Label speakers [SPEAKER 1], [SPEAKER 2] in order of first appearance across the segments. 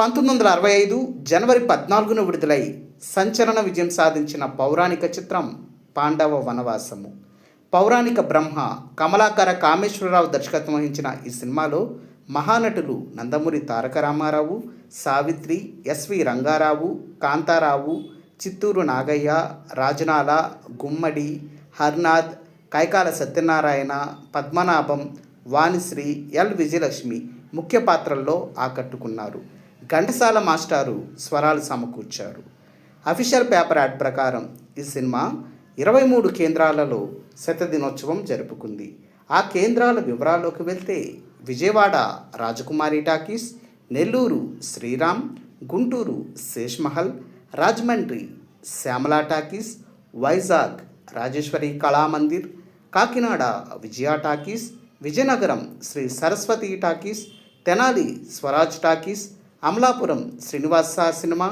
[SPEAKER 1] పంతొమ్మిది వందల అరవై ఐదు జనవరి పద్నాలుగున విడుదలై సంచలన విజయం సాధించిన పౌరాణిక చిత్రం పాండవ వనవాసము. పౌరాణిక బ్రహ్మ కమలాకర కామేశ్వరరావు దర్శకత్వం వహించిన ఈ సినిమాలో మహానటులు నందమూరి తారక రామారావు సావిత్రి ఎస్వి రంగారావు కాంతారావు చిత్తూరు నాగయ్య రాజనాల గుమ్మడి హర్నాథ్ కైకాల సత్యనారాయణ పద్మనాభం వాణిశ్రీ ఎల్ విజయలక్ష్మి ముఖ్య పాత్రల్లో ఆకట్టుకున్నారు. ఘంటసాల మాస్టారు స్వరాలు సమకూర్చారు. అఫీషియల్ పేపర్ యాడ్ ప్రకారం ఈ సినిమా ఇరవై మూడు కేంద్రాలలో శతదినోత్సవం జరుపుకుంది. ఆ కేంద్రాల వివరాల్లోకి వెళ్తే Vijayawada Rajakumari talkies Nellore Sriram Guntur Seshmahal Rajahmundry Shyamala talkies Vizag Rajeswari Kalamandir Kakinada Vijaya talkies Vizianagaram Shri Saraswati talkies Tenali Swaraj talkies Amalapuram Srinivasa cinema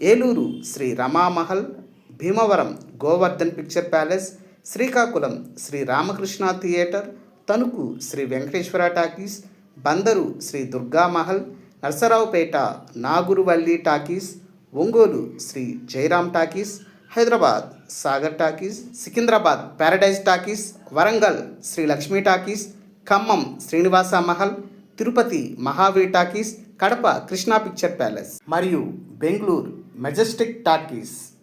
[SPEAKER 1] Eluru Shri Ramamahal Bhimavaram Govardhan picture palace Srikakulam Shri Ramakrishna theatre Tanuku Shri Venkateswara talkies Bandar Shri Durga Mahal Narasaraopet Naguruvalli talkies Ongole Shri Jayaram talkies Hyderabad Sagar talkies Secunderabad paradise talkies Warangal Shri Lakshmi talkies Khammam Srinivasa Mahal Tirupati Mahavir talkies Kadapa Krishna picture palace. మరియు Bengaluru Majestic talkies.